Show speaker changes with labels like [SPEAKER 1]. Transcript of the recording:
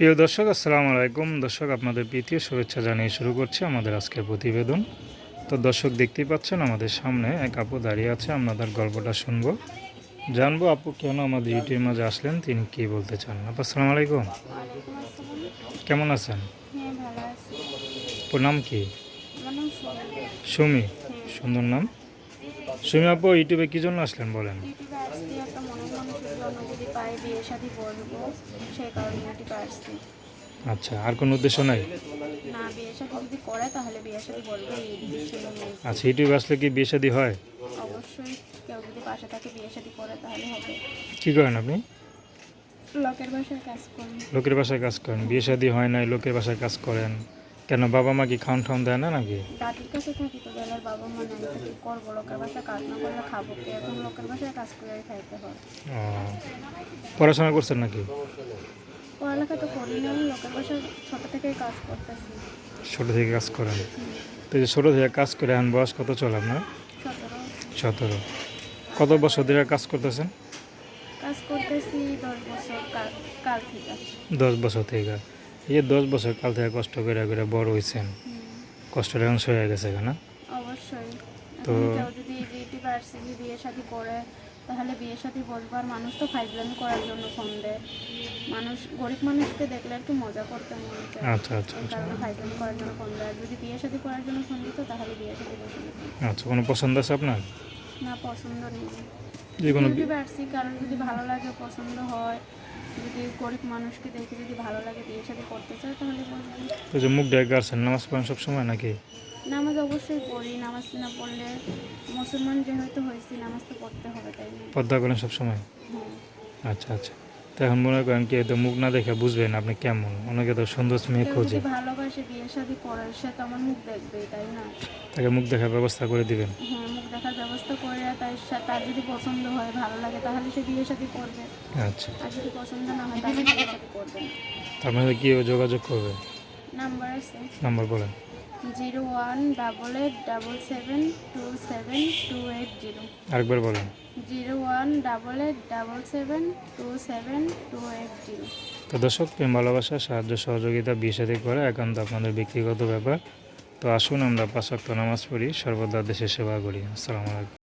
[SPEAKER 1] প্রিয় দর্শক আসসালামু আলাইকুম। দর্শক আপনাদের প্রীতীয় শুভেচ্ছা জানিয়ে শুরু করছি আমাদের আজকের প্রতিবেদন। তো দর্শক দেখতেই পাচ্ছেন আমাদের সামনে এক আপু দাঁড়িয়ে আছে আপনাদের গল্পটা শুনব। জানব আপু কেন আমাদের ইউটিউবের মাঝে আসলেন তিনি কি বলতে চান? আপু আসসালামু আলাইকুম। কেমন আছেন?
[SPEAKER 2] হ্যাঁ
[SPEAKER 1] নাম কি? সুমি। সুন্দর নাম। সুমি আপু ইউটিউবে কী জন্য আসলেন বলেন
[SPEAKER 2] ইউটিউবে আসছি একটা মনে মানুষের বিয়ে শাদি সেই কারণে ইউটিউবে আসছি।
[SPEAKER 1] আচ্ছা আর কোনো উদ্দেশ্য নাই?
[SPEAKER 2] না বিয়ে শাদি যদি করে তাহলে বিয়ে শাদি এই উদ্দেশ্য নিয়ে
[SPEAKER 1] আচ্ছা ইউটিউবে আসলে কি বিয়ে শাদী হয়?
[SPEAKER 2] অবশ্যই কেউ যদি পাশে থাকে বিয়ে শাদি করে তাহলে হবে।
[SPEAKER 1] কি করেন আপনি?
[SPEAKER 2] লোকের বাসায় কাজ করি।
[SPEAKER 1] লোকের বাসায় কাজ করেন বিয়ে শাদী হয় নাই লোকের বাসায় কাজ করেন। কেন বাবা মা কি খাওয়ান ঠাউন দেয় না নাকি?
[SPEAKER 2] দাদির কাছে থাকি তো বেলার বাবা মা নাই তো করব লোকের বাসায় কাজ না করলে খাব কি? এখন লোকের বাসায় কাজ করে খাইতে হয়।
[SPEAKER 1] ও পড়াশোনা করছেন নাকি?
[SPEAKER 2] পড়ালেখা তো করি নাই লোকের বাসায় ছোটো থেকেই কাজ করতেছি।
[SPEAKER 1] ছোটো থেকে কাজ করেন? তো যে ছোটো থেকে কাজ করে এখন বয়স কত চলে আপনার?
[SPEAKER 2] সতেরো।
[SPEAKER 1] কত বছর ধরে কাজ করতেছেন?
[SPEAKER 2] কাজ করতেছি দশ বছর কাল কাল থেকে।
[SPEAKER 1] দশ বছর থেকে। এই যে দশ বছর কাল থেকে কষ্ট করে করে বড় হয়েছেন কষ্টটা এখন সয়ে গেছে কেন?
[SPEAKER 2] অবশ্যই।
[SPEAKER 1] তো-
[SPEAKER 2] যদি জিটি ভার্সিটি বিয়ে শাদি করে তাহলে বিয়ে শাদি বলবার মানুষ তো ফাইজলামি করার জন্য ফোন দেয়। মানুষ গরিব মানুষকে দেখলে একটু মজা করতে মনে চায়।
[SPEAKER 1] আচ্ছা আচ্ছা আচ্ছা
[SPEAKER 2] কারণে ফাইজলামি করার জন্য ফোন দেয়। যদি বিয়ে শাদি করার জন্য ফোন দিত তাহলে বিয়ে শাদি বসে
[SPEAKER 1] আচ্ছা কোনো পছন্দ আছে আপনার?
[SPEAKER 2] না পছন্দ নেই।
[SPEAKER 1] যে কোনো
[SPEAKER 2] ইউটিউবে আসছি কারণ যদি ভালো লাগে পছন্দ হয় যদি গরিব মানুষকে দেখে যদি ভালো লাগে বিয়ের সাথে করতে চায় তাহলে বলবেন।
[SPEAKER 1] তো যে মুখ ডেকে আসছেন নামাজ পড়েন সবসময় নাকি?
[SPEAKER 2] নামাজ অবশ্যই পড়ি নামাজ না পড়লে মুসলমান যেহেতু হয়েছি নামাজ তো পড়তে হবে তাই
[SPEAKER 1] পর্দা করেন সবসময়?
[SPEAKER 2] হ্যাঁ।
[SPEAKER 1] আচ্ছা আচ্ছা। তো এখন মনে করেন কি তো মুখ না দেখে বুঝবেন আপনি কেমন। অনেকে তো সুন্দর মেয়ে খোঁজে।
[SPEAKER 2] ভালোবাসে বিয়ে শাদি করার সে তো আমার মুখ দেখবে তাই না?
[SPEAKER 1] তাকে মুখ দেখার ব্যবস্থা করে দিবেন।
[SPEAKER 2] হ্যাঁ মুখ দেখার ব্যবস্থা করে তাই সে- তার যদি পছন্দ হয় ভালো লাগে তাহলে সে বিয়ে শাদি করবে।
[SPEAKER 1] আচ্ছা।
[SPEAKER 2] আর যদি পছন্দ না হয় তাহলে বিয়ে শাদি করবে।
[SPEAKER 1] তার মধ্যে কী যোগাযোগ করবে?
[SPEAKER 2] নাম্বার আছে।
[SPEAKER 1] নাম্বার বলেন।
[SPEAKER 2] Zero one double eight double seven two seven two eight zero.
[SPEAKER 1] আরেকবার বলেন।
[SPEAKER 2] Zero one double eight double seven two seven two
[SPEAKER 1] তো দর্শক, প্রেম, ভালোবাসা, সাহায্য, সহযোগিতা সাথে করে একান্ত আপনাদের ব্যক্তিগত ব্যাপার। তো আসুন আমরা পাঁচ নামাজ পড়ি, সর্বদা দেশের সেবা করি। আসসালামু আলাইকুম।